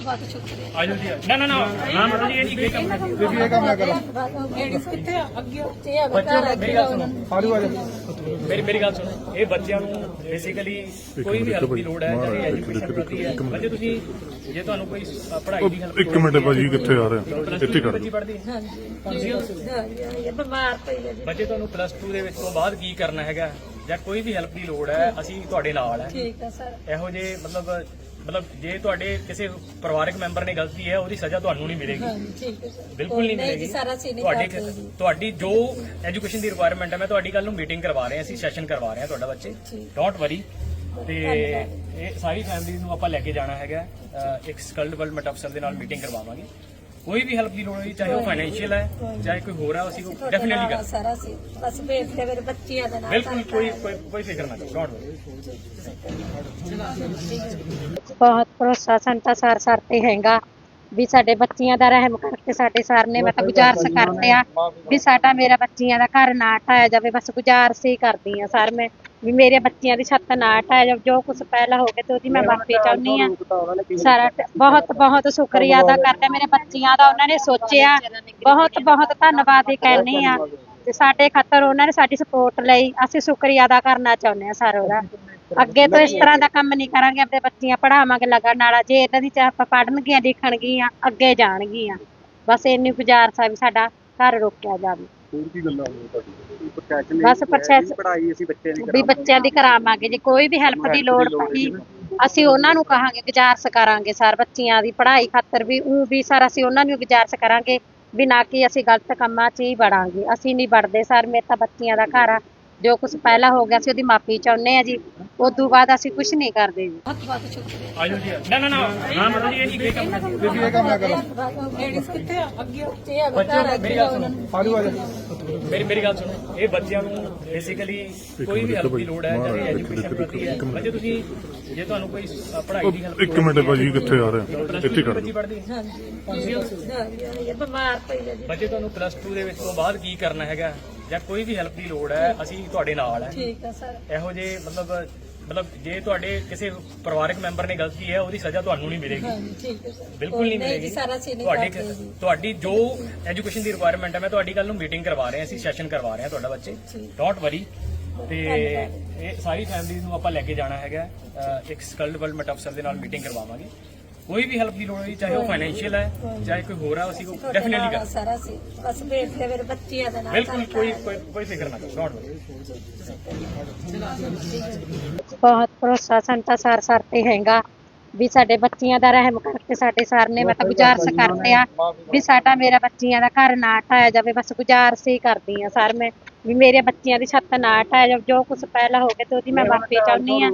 ਬਹੁਤ ਸ਼ੁਕਰੀਆ ਆਜੋ ਜੀ ਨਾ ਨਾ ਨਾ ਨਾ ਮਾਤਾ ਜੀ ਇਹ ਨਹੀਂ ਇਹ ਕੰਮ ਨਹੀਂ। ਤੁਸੀਂ ਇਹ ਕੰਮ ਨਾ ਕਰੋ ਲੇਡੀਜ਼ ਕਿੱਥੇ ਆ ਅੱਗੇ ਉੱਤੇ ਆ ਬੱਚਿਆਂ ਘਰ ਨੂੰ ਮੇਰੀ ਗੱਲ ਸੁਣੋ ਆਜੋ ਆਜੋ ਮੇਰੀ ਮੇਰੀ ਗੱਲ ਸੁਣੋ ਇਹ ਬੱਚਿਆਂ ਨੂੰ ਬੇਸਿਕਲੀ ਕੋਈ ਵੀ ਹੈਲਪ ਦੀ ਲੋੜ ਹੈ ਚਾਹੇ ਐਜੂਕੇਸ਼ਨ ਪ੍ਰਤੀ ਹੈ ਬੱਚੇ ਤੁਸੀਂ ਜੇ ਤੁਹਾਨੂੰ ਕੋਈ ਅ, ਪੜ੍ਹਾਈ ਦੀ ਹੈਲਪ ਇੱਕ ਮਿੰਟ ਭਾਜੀ ਕਿੱਥੇ ਆ ਰਹੇ ਪਲੱਸ ਇੱਥੇ 2 ਕਰ ਬੱਚੀ ਪੜ੍ਹਦੀ ਹੈ ਹਾਂਜੀ ਹਾਂਜੀ ਇਹ ਬਿਮਾਰ ਪਈ ਹੈ ਜੀ ਬੱਚੇ ਤੁਹਾਨੂੰ ਪਲੱਸ 2 ਦੇ ਵਿੱਚ ਤੋਂ ਬਾਅਦ ਕੀ ਕਰਨਾ ਹੈਗਾ? ਜਾਂ ਕੋਈ ਵੀ ਹੈਲਪ ਦੀ ਲੋੜ ਹੈ ਅਸੀਂ ਤੁਹਾਡੇ ਨਾਲ ਹੈ। ਠੀਕ ਹੈ ਸਰ ਇਹੋ ਜੇ ਮਤਲਬ ਮਤਲਬ ਜੇ ਤੁਹਾਡੇ ਕਿਸੇ ਪਰਿਵਾਰਕ ਮੈਂਬਰ ਨੇ ਗਲਤੀ ਹੈ ਉਹਦੀ ਸਜ਼ਾ ਤੁਹਾਨੂੰ ਨਹੀਂ ਮਿਲੇਗੀ। ਠੀਕ ਹੈ ਸਰ ਬਿਲਕੁਲ ਨਹੀਂ ਮਿਲੇਗੀ। ਸਾਰਾ ਸੀ ਨਹੀਂ ਤੁਹਾਡੀ ਤੁਹਾਡੀ ਜੋ ਐਜੂਕੇਸ਼ਨ ਦੀ ਰਿਕੁਆਇਰਮੈਂਟ ਹੈ ਮੈਂ ਤੁਹਾਡੀ ਕੱਲ ਨੂੰ ਮੀਟਿੰਗ ਕਰਵਾ ਰਹੇ ਹਾਂ ਅਸੀਂ ਸੈਸ਼ਨ ਕਰਵਾ ਰਹੇ ਹਾਂ ਤੁਹਾਡਾ ਬੱਚੇ। ਡੋਂਟ ਵਰੀ ਤੇ ਇਹ ਸਾਰੀ ਫੈਮਿਲੀ ਨੂੰ ਆਪਾਂ ਲੈ ਕੇ ਜਾਣਾ ਹੈਗਾ। ਇੱਕ ਸਕਿਲਡ ਡਿਵੈਲਪਮੈਂਟ ਅਫਸਰ ਦੇ ਨਾਲ ਮੀਟਿੰਗ ਕਰਵਾਵਾਂਗੇ। ਕੋਈ ਵੀ ਹੈਲਪ ਦੀ ਲੋੜ ਹੋਈ ਚਾਹੇ ਉਹ ਫਾਈਨੈਂਸ਼ੀਅਲ ਹੈ ਚਾਹੇ ਕੋਈ ਹੋਰ ਹੈ ਅਸੀਂ ਉਹ ਤੁਹਾਡੇ ਡੈਫੀਨਿਟਲੀ ਨਾਲ ਕਰ ਸਾਰਾ ਸੀ ਬਸ ਭੇਜ ਕੇ ਮੇਰੇ ਬੱਚਿਆਂ ਦੇ ਨਾਲ ਬਿਲਕੁਲ ਸਾਡਾ ਕੋਈ ਹੈ। ਕੋਈ ਕੋਈ ਫਿਕਰ ਨਾ ਕਰੋ ਡੋਂਟ ਵਰੀ ਬਹੁਤ ਭਰੋਸਾ ਸਾਨੂੰ ਤਾਂ ਸਰ ਸਰ ਤੇ ਹੈਗਾ ਵੀ ਸਾਡੇ ਬੱਚਿਆਂ ਦਾ ਰਹਿਮ ਕਰਕੇ ਸਾਡੇ ਸਰ ਨੇ ਮੈਂ ਤਾਂ ਗੁਜ਼ਾਰਿਸ਼ ਕਰਦੇ ਆ ਵੀ ਸਾਡਾ ਮੇਰਾ ਬੱਚਿਆਂ ਦਾ ਘਰ ਨਾ ਢਾਇਆ ਜਾਵੇ ਬਸ ਗੁਜ਼ਾਰਿਸ਼ ਹੀ ਕਰਦੀ ਆ ਸਰ ਮੈਂ ਵੀ ਮੇਰੇ ਬੱਚਿਆਂ ਦੀ ਛੱਤ ਨਾ ਜਾਵੇ ਜੋ ਕੁਝ ਪਹਿਲਾਂ ਹੋ ਗਿਆ ਤੇ ਉਹਦੀ ਮੈਂ ਮਾਫੀ ਚਾਹੁੰਦੀ ਆ ਸਾਰਾ ਬਹੁਤ ਬਹੁਤ ਸ਼ੁਕਰੀਆ ਅਦਾ ਕਰਦਾ ਮੇਰੇ ਬੱਚਿਆਂ ਦਾ ਉਹਨਾਂ ਨੇ ਸੋਚਿਆ। ਬਹੁਤ ਬਹੁਤ ਧੰਨਵਾਦ ਹੀ ਕਹਿੰਦੀ ਆ ਤੇ ਸਾਡੇ ਖਾਤਰ ਉਹਨਾਂ ਨੇ ਸਾਡੀ ਸਪੋਰਟ ਲਈ ਅਸੀਂ ਸ਼ੁਕਰੀਆ ਅਦਾ ਕਰਨਾ ਚਾਹੁੰਦੇ ਆ ਸਰ ਉਹਦਾ। ਅੱਗੇ ਤੋਂ ਇਸ ਤਰ੍ਹਾਂ ਦਾ ਕੰਮ ਨਹੀਂ ਕਰਾਂਗੇ ਆਪਣੇ ਬੱਚੀਆਂ ਪੜਾਵਾਂਗੇ ਲਗਨ ਨਾਲ ਜੇ ਇਹਨਾਂ ਦੀ ਚਾਹ ਪੜਨਗੀਆਂ ਲਿਖਣਗੀਆਂ ਅੱਗੇ ਜਾਣਗੀਆਂ। ਬਸ ਇੰਨੀ ਗੁਜ਼ਾਰਿਸ਼ ਆ ਵੀ ਸਾਡਾ ਘਰ ਰੋਕਿਆ ਜਾਵੇ। ਹੋਰ ਕੀ ਗੱਲਾਂ ਹੋਈਆਂ ਤੁਹਾਡੀ ਪ੍ਰੋਟੈਕਸ਼ਨ ਬਸ ਪ੍ਰੋਸੈਸ ਪੜ੍ਹਾਈ ਅਸੀਂ ਬੱਚੇ ਦੀ ਵੀ ਬੱਚਿਆਂ ਦੀ ਕਰਾਵਾਂਗੇ ਜੇ ਕੋਈ ਵੀ ਹੈਲਪ ਦੀ ਲੋੜ ਪਈ ਅਸੀਂ ਉਹਨਾਂ ਨੂੰ ਕਹਾਂਗੇ ਗੁਜ਼ਾਰਿਸ਼ ਕਰਾਂਗੇ ਸਰ ਬੱਚਿਆਂ ਦੀ ਪੜ੍ਹਾਈ ਖਾਤਰ ਵੀ ਉਹ ਵੀ ਸਰ ਅਸੀਂ ਉਹਨਾਂ ਨੂੰ ਗੁਜ਼ਾਰਿਸ਼ ਕਰਾਂਗੇ ਵੀ ਨਾ ਕਿ ਅਸੀਂ ਗਲਤ ਕੰਮਾਂ 'ਚ ਹੀ ਵੜਾਂਗੇ। ਅਸੀਂ ਨਹੀਂ ਵੜਦੇ ਸਰ ਮੇਰੇ ਤਾਂ ਬੱਚਿਆਂ ਦਾ ਘਰ ਆ। ਜੋ ਕੁਝ ਪਹਿਲਾਂ ਹੋ ਗਿਆ ਸੀ ਉਹਦੀ ਮਾਫੀ ਚਾਹੁੰਦੇ ਆ ਜੀ। ਉਸ ਤੋਂ ਬਾਅਦ ਅਸੀਂ ਕੁਝ ਨਹੀਂ ਕਰਦੇ ਜੀ। ਬਹੁਤ ਬਹੁਤ ਸ਼ੁਕਰੀਆ ਆਜੋ। ਜੀ ਨਾ ਨਾ ਨਾ। ਨਾ ਮਾਤਾ ਜੀ ਇਹ ਨਹੀਂ ਇਹ ਕੰਮ। ਨਹੀਂ। ਤੁਸੀਂ ਇਹ ਕੰਮ ਨਾ ਕਰੋ। ਲੇਡੀਜ਼ ਕਿੱਥੇ ਆ? ਅੱਗੇ ਉੱਤੇ ਆ ਬੱਚਿਆਂ ਘਰ ਨੂੰ ਮੇਰੀ ਗੱਲ ਸੁਣੋ। ਆਜੋ ਆਜੋ। ਮੇਰੀ ਮੇਰੀ ਗੱਲ ਸੁਣੋ। ਇਹ ਬੱਚਿਆਂ ਨੂੰ ਬੇਸਿਕਲੀ ਕੋਈ ਵੀ ਹੈਲਪ ਦੀ ਲੋੜ ਹੈ ਚਾਹੇ ਐਜੂਕੇਸ਼ਨ ਪ੍ਰਤੀ ਹੈ। ਬੱਚੇ ਤੁਸੀਂ ਜੇ ਤੁਹਾਨੂੰ ਕੋਈ ਅ, ਪੜ੍ਹਾਈ ਦੀ ਹੈਲਪ ਇੱਕ ਮਿੰਟ ਭਾਜੀ ਕਿੱਥੇ ਆ ਰਹੇ? ਇੱਥੇ ਕਰ ਬੱਚੀ ਪੜ੍ਹਦੀ ਹੈ ਹਾਂਜੀ। ਹਾਂਜੀ ਇਹ ਬਿਮਾਰ ਪਈ ਹੈ ਜੀ। ਬੱਚੇ ਤੁਹਾਨੂੰ ਪਲੱਸ 2 ਦੇ ਵਿੱਚ ਤੋਂ ਬਾਅਦ ਕੀ ਕਰਨਾ ਹੈਗਾ? ਜਾਂ ਕੋਈ ਵੀ ਹੈਲਪ ਦੀ ਲੋੜ ਹੈ ਅਸੀਂ ਤੁਹਾਡੇ ਨਾਲ ਹੈ। ਠੀਕ ਹੈ ਸਰ। ਇਹੋ ਜੇ ਮਤਲਬ ਮਤਲਬ ਜੇ ਤੁਹਾਡੇ ਕਿਸੇ ਪਰਿਵਾਰਕ ਮੈਂਬਰ ਨੇ ਗਲਤੀ ਹੈ ਉਹਦੀ ਸਜ਼ਾ ਤੁਹਾਨੂੰ ਨਹੀਂ ਮਿਲੇਗੀ। ਹਾਂਜੀ ਠੀਕ ਹੈ ਸਰ। ਬਿਲਕੁਲ ਨਹੀਂ ਜੀ ਮਿਲੇਗੀ। ਸਾਰਾ ਸੀ ਨਹੀਂ ਤੁਹਾਡੀ ਕਰਦੇ ਜੀ। ਤੁਹਾਡੀ ਜੋ ਐਜੂਕੇਸ਼ਨ ਦੀ ਰਿਕੁਆਇਰਮੈਂਟ ਹੈ ਮੈਂ ਤੁਹਾਡੀ ਕੱਲ ਨੂੰ ਮੀਟਿੰਗ ਕਰਵਾ ਰਹੇ ਹਾਂ ਅਸੀਂ ਸੈਸ਼ਨ ਕਰਵਾ ਰਹੇ ਹਾਂ ਤੁਹਾਡਾ ਬੱਚੇ। ਠੀਕ। ਡੋਂਟ ਵਰੀ ਤੇ ਇਹ ਸਾਰੀ ਫੈਮਿਲੀ ਨੂੰ ਆਪਾਂ ਲੈ ਕੇ ਜਾਣਾ ਹੈਗਾ। ਅਹ ਇੱਕ ਸਕਿਲਡ ਡਿਵੈਲਪਮੈਂਟ ਅਫਸਰ ਦੇ ਨਾਲ ਮੀਟਿੰਗ ਕਰਵਾਵਾਂਗੇ। ਕੋਈ ਵੀ ਹੈਲਪ ਦੀ ਲੋੜ ਹੋਈ ਚਾਹੇ ਉਹ ਫਾਈਨੈਂਸ਼ੀਅਲ ਹੈ ਚਾਹੇ ਕੋਈ ਹੋਰ ਹੈ ਅਸੀਂ ਉਹ ਤੁਹਾਡੇ ਡੈਫੀਨਿਟਲੀ ਨਾਲ ਕਰ ਸਾਰਾ ਸੀ ਬਸ ਭੇਜ ਕੇ ਮੇਰੇ ਬੱਚਿਆਂ ਦੇ ਨਾਲ ਬਿਲਕੁਲ ਸਾਡਾ ਕੋਈ ਹੈ। ਕੋਈ ਕੋਈ ਫਿਕਰ ਨਾ ਕਰੋ ਡੋਂਟ ਵਰੀ ਬਹੁਤ ਭਰੋਸਾ ਸਾਨੂੰ ਤਾਂ ਸਰ ਸਰ ਤੇ ਹੈਗਾ ਵੀ ਸਾਡੇ ਬੱਚਿਆਂ ਦਾ ਰਹਿਮ ਕਰਕੇ ਸਾਡੇ ਸਰ ਨੇ ਮੈਂ ਤਾਂ ਗੁਜ਼ਾਰਿਸ਼ ਕਰਦੇ ਆ ਵੀ ਸਾਡਾ ਮੇਰਾ ਬੱਚਿਆਂ ਦਾ ਘਰ ਨਾ ਢਾਇਆ ਜਾਵੇ ਬਸ ਗੁਜ਼ਾਰਿਸ਼ ਹੀ ਕਰਦੀ ਆ ਸਰ ਮੈਂ ਵੀ ਮੇਰੇ ਬੱਚਿਆਂ ਦੀ ਛੱਤ ਨਾ ਜਾਵੇ ਜੋ ਕੁਝ ਪਹਿਲਾਂ ਹੋ ਗਿਆ ਤੇ ਉਹਦੀ ਮੈਂ ਮਾਫੀ ਚਾਹੁੰਦੀ ਆ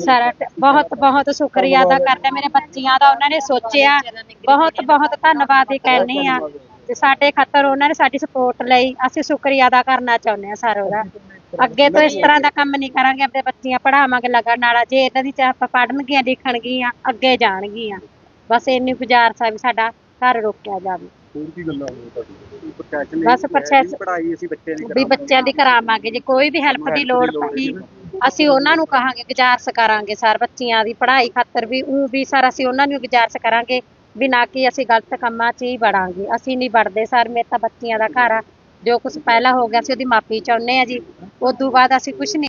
ਸਾਰਾ ਬਹੁਤ ਬਹੁਤ ਸ਼ੁਕਰੀਆ ਅਦਾ ਕਰਦਾ। ਮੇਰੇ ਬੱਚਿਆਂ ਦਾ ਉਹਨਾਂ ਨੇ ਸੋਚਿਆ। ਬਹੁਤ ਬਹੁਤ ਧੰਨਵਾਦ ਹੀ ਕਹਿੰਦੀ ਆ ਤੇ ਸਾਡੇ ਖਾਤਰ ਉਹਨਾਂ ਨੇ ਸਾਡੀ ਸਪੋਰਟ ਲਈ ਅਸੀਂ ਸ਼ੁਕਰੀਆ ਅਦਾ ਕਰਨਾ ਚਾਹੁੰਦੇ ਆ ਸਰ ਉਹਦਾ। ਅੱਗੇ ਤੋਂ ਇਸ ਤਰ੍ਹਾਂ ਦਾ ਕੰਮ ਨਹੀਂ ਕਰਾਂਗੇ ਆਪਣੇ ਬੱਚੀਆਂ ਪੜਾਵਾਂਗੇ ਲਗਨ ਨਾਲ ਜੇ ਇਹਨਾਂ ਦੀ ਚਾਹ ਪੜਨਗੀਆਂ ਲਿਖਣਗੀਆਂ ਅੱਗੇ ਜਾਣਗੀਆਂ। ਬਸ ਇੰਨੀ ਗੁਜ਼ਾਰਿਸ਼ ਆ ਵੀ ਸਾਡਾ ਘਰ ਰੋਕਿਆ ਜਾਵੇ। ਹੋਰ ਕੀ ਗੱਲਾਂ ਹੋਈਆਂ ਤੁਹਾਡੀ ਪ੍ਰੋਟੈਕਸ਼ਨ ਬਸ ਪ੍ਰੋਸੈਸ ਪੜ੍ਹਾਈ ਅਸੀਂ ਬੱਚੇ ਦੀ ਵੀ ਬੱਚਿਆਂ ਦੀ ਕਰਾਵਾਂਗੇ ਜੇ ਕੋਈ ਵੀ ਹੈਲਪ ਦੀ ਲੋੜ ਪਈ ਅਸੀਂ ਉਹਨਾਂ ਨੂੰ ਕਹਾਂਗੇ ਗੁਜ਼ਾਰਿਸ਼ ਕਰਾਂਗੇ ਸਰ ਬੱਚਿਆਂ ਦੀ ਪੜ੍ਹਾਈ ਖਾਤਰ ਵੀ ਉਹ ਵੀ ਸਰ ਅਸੀਂ ਉਹਨਾਂ ਨੂੰ ਗੁਜ਼ਾਰਿਸ਼ ਕਰਾਂਗੇ ਵੀ ਨਾ ਕਿ ਅਸੀਂ ਗਲਤ ਕੰਮਾਂ 'ਚ ਹੀ ਵੜਾਂਗੇ। ਅਸੀਂ ਨਹੀਂ ਵੜਦੇ ਸਰ ਮੇਰੇ ਤਾਂ ਬੱਚਿਆਂ ਦਾ ਘਰ ਆ ਜੋ ਕੁਝ ਪਹਿਲਾਂ ਹੋ ਗਿਆ ਸੀ ਉਹਦੀ ਮਾਫੀ ਚਾਹੁੰਦੇ ਆ ਜੀ। ਉਸ ਤੋਂ ਬਾਅਦ ਅਸੀਂ ਕੁਝ ਨਹੀਂ